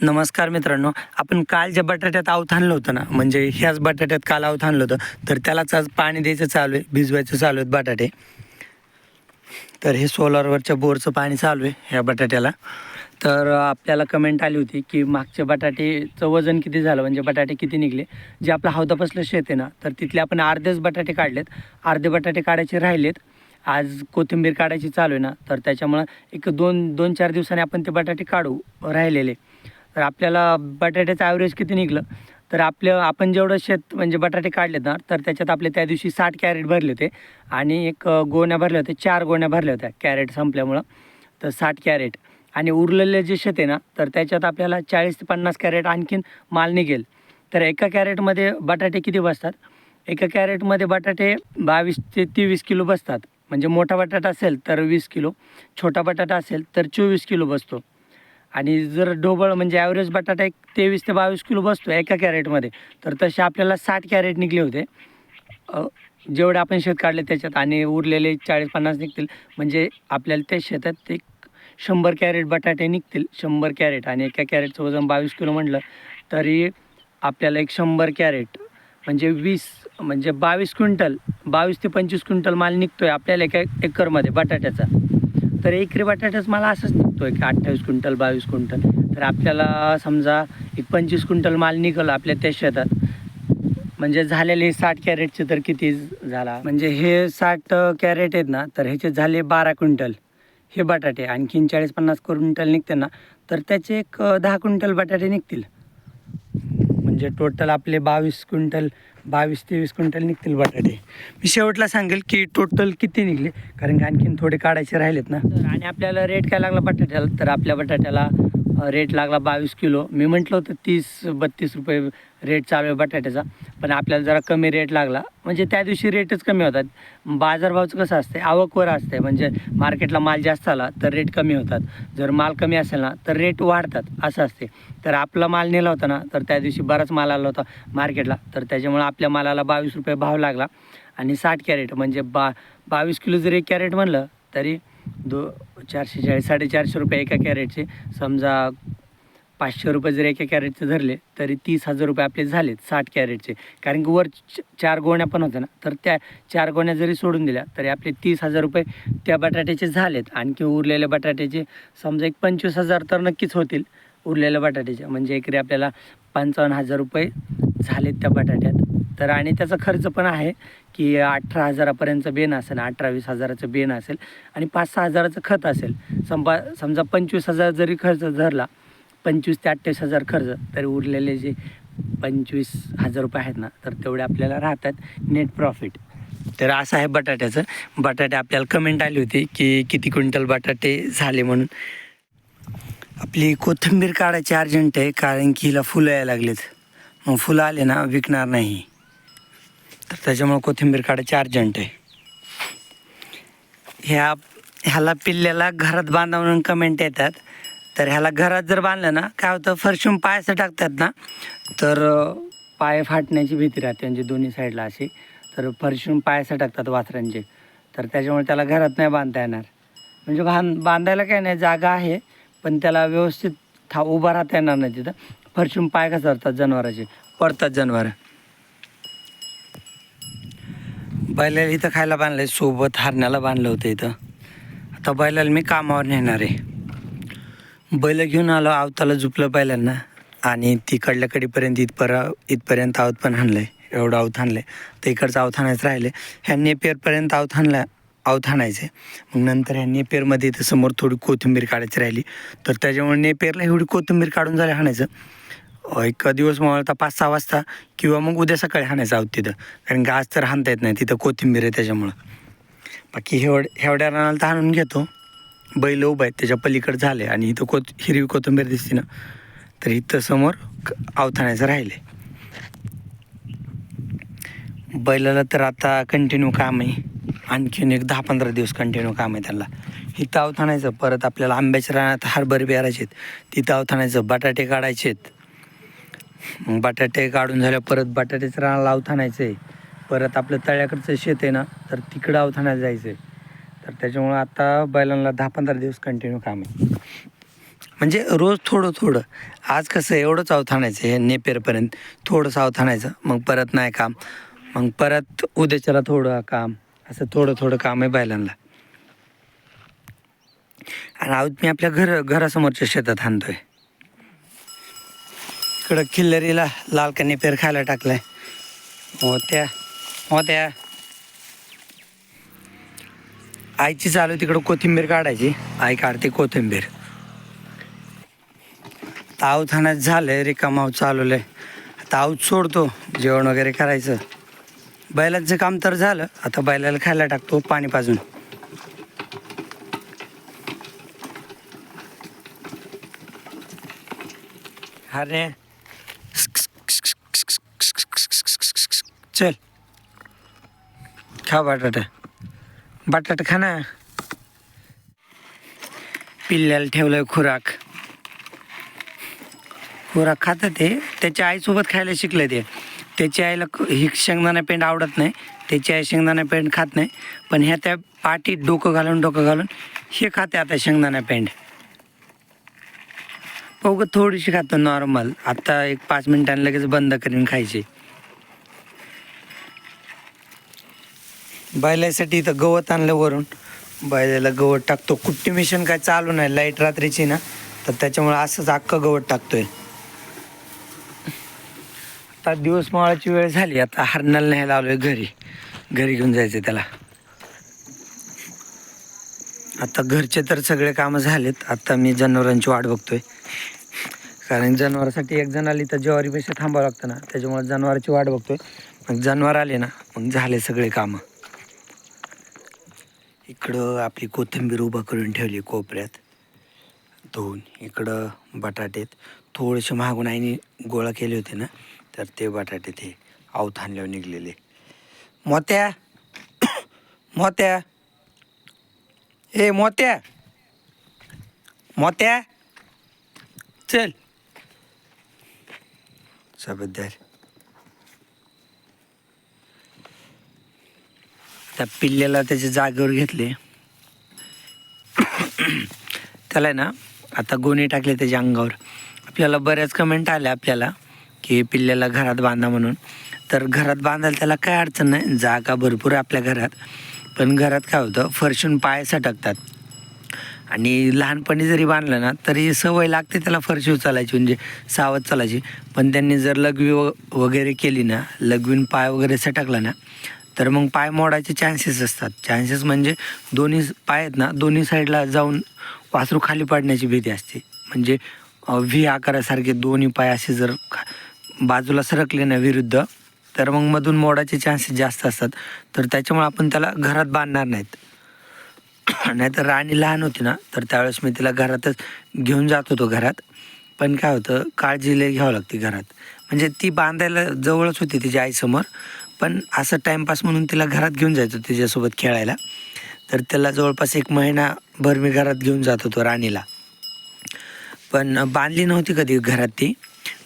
नमस्कार मित्रांनो आपण काल ज्या बटाट्यात आवत आणलं होतं ना म्हणजे ह्याच बटाट्यात काल आवत आणलं होतं तर त्यालाच आज पाणी द्यायचं चालू आहे भिजवायचं चालू आहेत बटाटे. तर हे सोलारवरच्या बोरचं पाणी चालू आहे ह्या बटाट्याला. तर आपल्याला कमेंट आली होती की मागच्या बटाटेचं वजन किती झालं म्हणजे बटाटे किती निघले. जे आपलं हौदापासलं शेत आहे ना तर तिथले आपण अर्धेच बटाटे काढलेत. अर्धे बटाटे काढायचे राहिलेत. आज कोथिंबीर काढायची चालू आहे ना तर त्याच्यामुळं एक दोन दोन चार दिवसांनी आपण ते बटाटे काढू राहिलेले. तर आपल्याला बटाट्याचं ॲव्हरेज किती निघलं? तर आपलं आपण जेवढं शेत म्हणजे बटाटे काढलेत ना तर त्याच्यात आपले त्या दिवशी साठ कॅरेट भरले होते. आणि एक गोण्या भरल्या होत्या चार गोण्या भरल्या होत्या कॅरेट संपल्यामुळं. तर साठ कॅरेट. आणि उरलेले जे शेत आहे ना तर त्याच्यात आपल्याला चाळीस ते पन्नास कॅरेट आणखीन माल निघेल. तर एका कॅरेटमध्ये बटाटे किती बसतात? एका कॅरेटमध्ये बटाटे बावीस ते तेवीस किलो बसतात. म्हणजे मोठा बटाटा असेल तर वीस किलो छोटा बटाटा असेल तर चोवीस किलो बसतो. आणि जर ढोबळ म्हणजे ॲव्हरेज बटाटा एक तेवीस ते बावीस किलो बसतो एका कॅरेटमध्ये तर तसे आपल्याला साठ कॅरेट निघले होते. जेवढे आपण शेत काढले त्याच्यात आणि उरलेले चाळीस पन्नास निघतील. म्हणजे आपल्याला त्या शेतात एक शंभर कॅरेट बटाटे निघतील शंभर कॅरेट आणि एका कॅरेटचं वजन बावीस किलो म्हटलं तरी आपल्याला एक शंभर कॅरेट म्हणजे वीस म्हणजे बावीस क्विंटल बावीस ते पंचवीस क्विंटल माल निघतो आहे आपल्याला एका एकरमध्ये बटाट्याचा. तर एकरी बटाट्याच मला असंच निघतो की अठ्ठावीस क्विंटल बावीस क्विंटल. तर आपल्याला समजा एक पंचवीस क्विंटल माल निघाला आपल्या त्या शेतात. म्हणजे झालेले साठ कॅरेटचे तर किती झाला? म्हणजे हे साठ कॅरेट आहेत ना तर ह्याचे झाले बारा क्विंटल. हे बटाटे आणखीन चाळीस पन्नास क्विंटल निघते ना तर त्याचे एक दहा क्विंटल बटाटे निघतील. म्हणजे टोटल आपले बावीस क्विंटल बावीस तेवीस क्विंटल निघतील बटाटे. मी शेवटला सांगेल की टोटल किती निघले? कारण की आणखीन थोडे काढायचे राहिलेत ना. तर आणि आपल्याला रेट काय लागला बटाट्याला? तर आपल्या बटाट्याला रेट लागला बावीस किलो. मी म्हटलं होतं तीस बत्तीस रुपये रेट चालू आहे बटाट्याचा. पण आपल्याला जरा कमी रेट लागला. म्हणजे त्या दिवशी रेटच कमी होतात. बाजारभावचं कसं असते आवकवर असते म्हणजे मार्केटला माल जास्त आला तर रेट कमी होतात. जर माल कमी असेल ना तर रेट वाढतात. असं असते तर आपला माल नेला होता ना तर त्या दिवशी बराच माल आला होता मार्केटला. तर त्याच्यामुळे आपल्या मालाला बावीस रुपये भाव लागला. आणि साठ कॅरेट म्हणजे बा बावीस किलो जर एक कॅरेट म्हणलं तरी दो चारशे चाळीस साडेचारशे रुपये एका कॅरेटचे. समजा पाचशे रुपये जर एका कॅरेटचे धरले तरी तीस हजार रुपये आपले झालेत साठ कॅरेटचे. कारण की वर च- चार गोण्या पण होत्या ना. तर त्या चार गोण्या जरी सोडून दिल्या तरी आपले तीस हजार रुपये त्या बटाट्याचे झालेत. आणखी उरलेल्या बटाट्याचे समजा एक पंचवीस हजार तर नक्कीच होतील उरलेल्या बटाट्याचे. म्हणजे एकरी आपल्याला पंचावन्न हजार रुपये झालेत त्या बटाट्यात. तर आणि त्याचा खर्च पण आहे की अठरा हजारापर्यंतचं बेन असेल अठरा वीस हजाराचं बेन असेल आणि पाच सहा हजाराचं खत असेल. संपा समजा पंचवीस हजार जरी खर्च धरला पंचवीस ते अठ्ठावीस हजार खर्च तरी उरलेले जे पंचवीस हजार रुपये आहेत ना तर तेवढे आपल्याला राहतात नेट प्रॉफिट तर असं आहे बटाट्याचं. बटाटे आपल्याला कमेंट आली होती की किती क्विंटल बटाटे झाले म्हणून. आपली कोथिंबीर काढायची अर्जंट आहे कारण की हिला फुलं यायला लागलेत. मग फुलं आले ना विकणार नाही. तर त्याच्यामुळं कोथिंबीर काढायची अर्जंट आहे. ह्या ह्याला पिल्ल्याला घरात बांधा म्हणून कमेंट येतात. तर ह्याला घरात जर बांधलं ना काय होतं फरशून पायाचं टाकतात ना तर पाय फाटण्याची भीती राहते म्हणजे दोन्ही साईडला अशी. तर फरशून पायाचं टाकतात वासरांचे. तर त्याच्यामुळे त्याला घरात नाही बांधता येणार. म्हणजे बांध बांधायला काय नाही जागा आहे पण त्याला व्यवस्थित था उभा राहता येणार नाही तिथं. फरशून पाय घसरतात जनावराचे पडतात जनावरं. बैलाला इथं खायला बांधलं आहे सोबत हरण्याला बांधलं होतं इथं. आता बैलाला मी कामावर नेणार आहे. बैल घेऊन आलो आवताला झुपलं बैलांना. आणि तिकडल्या कडेपर्यंत इथपर इथपर्यंत आवत पण हाणलं आहे एवढं आवत आणलं आहे तर इकडचं आवत हाणायचं राहिलं ह्या पेरपर्यंत आवत हाणलं आवत हाणायचं मग नंतर ह्या नेपेरमध्ये इथं समोर थोडी कोथिंबीर काढायची राहिली. तर त्याच्यामुळे नेपेरला एवढी कोथिंबीर काढून झालं हाणायचं. एक दिवस मला पाच सहा वाजता किंवा मग उद्या सकाळी हाणायचं आहोत तिथं. कारण की आज तर हाणता येत नाही तिथं कोथिंबीर आहे त्याच्यामुळं. बाकी हेवड हेवड्या रानाला तर हाणून घेतो. बैल उभं आहेत त्याच्या पलीकडे झाले आणि इथं कोथ हिरवी कोथिंबीर दिसते ना तर इथं समोर क- राहिले बैलाला तर आता कंटिन्यू काम आहे. आणखीन एक दहा पंधरा दिवस कंटिन्यू काम आहे त्याला. इथं अवथाणायचं परत आपल्याला आंब्याच्या रानात हरभरे बिहारायचे आहेत तिथं अवथाणायचं बटाटे काढायचे आहेत मग बटाटे काढून झाल्या परत बटाट्याचं रान लावत आहे परत आपलं तळ्याकडचं शेत आहे ना तर तिकडं अवथानायला जायचं आहे तर त्याच्यामुळं आता बैलांना दहा पंधरा दिवस कंटिन्यू काम आहे. म्हणजे रोज थोडं थोडं. आज कसं एवढंच आणायचं हे नेपेरपर्यंत. थोडंसं अवथाणायचं मग परत नाही काम. मग परत उद्याच्याला थोडं काम. असं थोडं थोडं काम आहे बैलांना. आणि आहोत मी आपल्या घर घरासमोरच्या शेतात आणतोय. इकडं खिल्लरीला लाल पेर खायला टाकलाय. मोत्या मोत्या. आईची चालू आहे तिकडं कोथिंबीर काढायची. आई काढते कोथिंबीर. ताव थाण्यात झालंय रिकामाव चालवलंय ताव सोडतो जेवण वगैरे करायचं. बैलाचं काम तर झालं आता बैलाला खायला टाकतो पाणी पाजून. अरे चल। खा बटाटा। बटाटा खा ना। पिल्ल्याला ठेवलंय खुराक। खुराक खातं ते. त्याच्या आईसोबत खायला शिकलं ते. त्याच्या आईला ही शेंगदाणा पेंड आवडत नाही. त्याची आई शेंगदाणा पेंड खात नाही. पण ह्या त्या पाठीत डोकं घालून डोकं घालून हे खाते आता शेंगदाणा पेंड. बघ थोडीशी खातो नॉर्मल आता एक पाच मिनिटांनी लगेच बंद करून खायची. बैलासाठी इथं गवत आणलं वरून. बैलाला गवत टाकतो. कुट्टी मिशन काय चालू नाही. लाइट रात्रीची ना. तर त्याच्यामुळे असंच अख्खं गवत टाकतोय. आता दिवस माळाची वेळ झाली. आता हरणाला न्यायला आलोय घरी. घरी घेऊन जायचं त्याला. आता घरचे तर सगळे कामं झालेत. आता मी जनावरांची वाट बघतोय. कारण जनावरासाठी एक जण आली तर ज्वारी पैसे थांबावं लागतं ना. त्याच्यामुळे जनावराची वाट बघतोय. मग जनावर आले ना मग झाले सगळे कामं. इकडं आपली कोथिंबीर उभं करून ठेवली कोपऱ्यात. धुवून इकडं बटाटेत. थोडेसे मागून आईने गोळा केले होते ना तर ते बटाटे ते अवथानल्यावर निघलेले. मोत्या मोत्या. ए मोत्या. मोत्या. चल. सबद्दल त्या पिल्ल्याला त्याच्या जागेवर घेतले. त्याला आहे ना आता गोणी टाकले त्याच्या अंगावर. आपल्याला बऱ्याच कमेंट आल्या आपल्याला की पिल्ल्याला घरात बांधा म्हणून. तर घरात बांधायला त्याला काय अडचण नाही जागा भरपूर आहे आपल्या घरात. पण घरात काय होतं फरशून पाय सटकतात. आणि लहानपणी जरी बांधलं ना तरी सवय लागते त्याला फरशी उचलायची म्हणजे सावध चालायची. पण त्यांनी जर लघवी व वगैरे केली ना लघवीन पाय वगैरे सटकला ना तर मग पाय मोडायचे चान्सेस असतात. चान्सेस म्हणजे दोन्ही पाय आहेत ना दोन्ही साईडला जाऊन वासरू खाली पडण्याची भीती असते. म्हणजे व्ही आकारासारखे दोन्ही पाय असे जर बाजूला सरकले ना विरुद्ध तर मग मधून मोडायचे चान्सेस जास्त असतात. तर त्याच्यामुळे आपण त्याला घरात बांधणार नाहीत. नाहीतर राणी लहान होती ना तर त्यावेळेस मी तिला घरातच घेऊन जात होतो घरात. पण काय होतं काळजी लय घ्यावं लागते घरात. म्हणजे ती बांधायला जवळच होती तिच्या आईसमोर. पण असं टाईमपास म्हणून तिला घरात घेऊन जायचो तिच्यासोबत खेळायला. तर त्याला जवळपास एक महिनाभर मी घरात घेऊन जात होतो राणीला. पण बांधली नव्हती कधी घरात ती.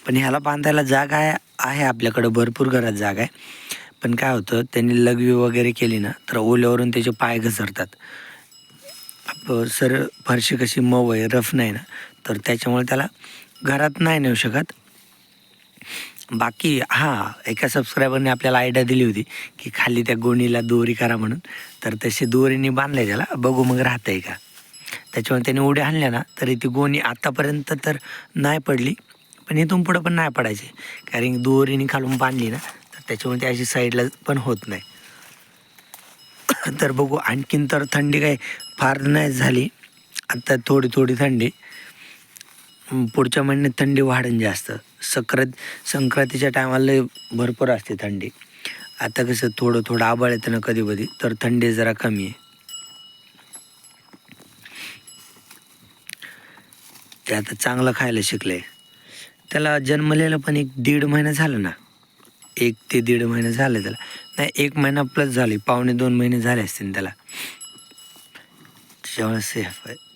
पण ह्याला बांधायला जागा आहे आहे आपल्याकडं भरपूर घरात जागा आहे. पण काय होतं त्यांनी लघवी वगैरे केली ना तर ओल्यावरून त्याचे पाय घसरतात. सर फरशी कशी मऊ आहे रफ नाही ना. तर त्याच्यामुळे त्याला घरात नाही नेऊ शकत. बाकी हां एका सबस्क्रायबरने आपल्याला आयडिया दिली होती की खाली त्या गोणीला दोरी करा म्हणून. तर तशी दोरीने बांधले त्याला. बघू मग राहतंय का? त्याच्यामुळे त्याने उड्या आणल्या ना तरी ती गोणी आत्तापर्यंत तर नाही पडली. पण इथून पुढं पण नाही पडायची. कारण दोरीने खालून बांधली ना तर त्याच्यामुळे ती अशी साईडला पण होत नाही. तर बघू आणखीन तर थंडी काय फार नाही झाली. आता थोडी थोडी थंडी. पुढच्या महिन्यात थंडी वाढेल जास्त. संक्रांत संक्रांतीच्या टायमाला भरपूर असते थंडी. आता कसं थोडं थोडं आबाळ येतं ना कधी कधी तर थंडी जरा कमी आहे. ते आता चांगलं खायला शिकलंय त्याला जन्मलेलं पण एक दीड महिना झालं ना. एक ते दीड महिने झाले त्याला. नाही एक महिना प्लस झाली. पावणे दोन महिने झाले असतील त्याला. त्याच्यामुळे सेफ आहे.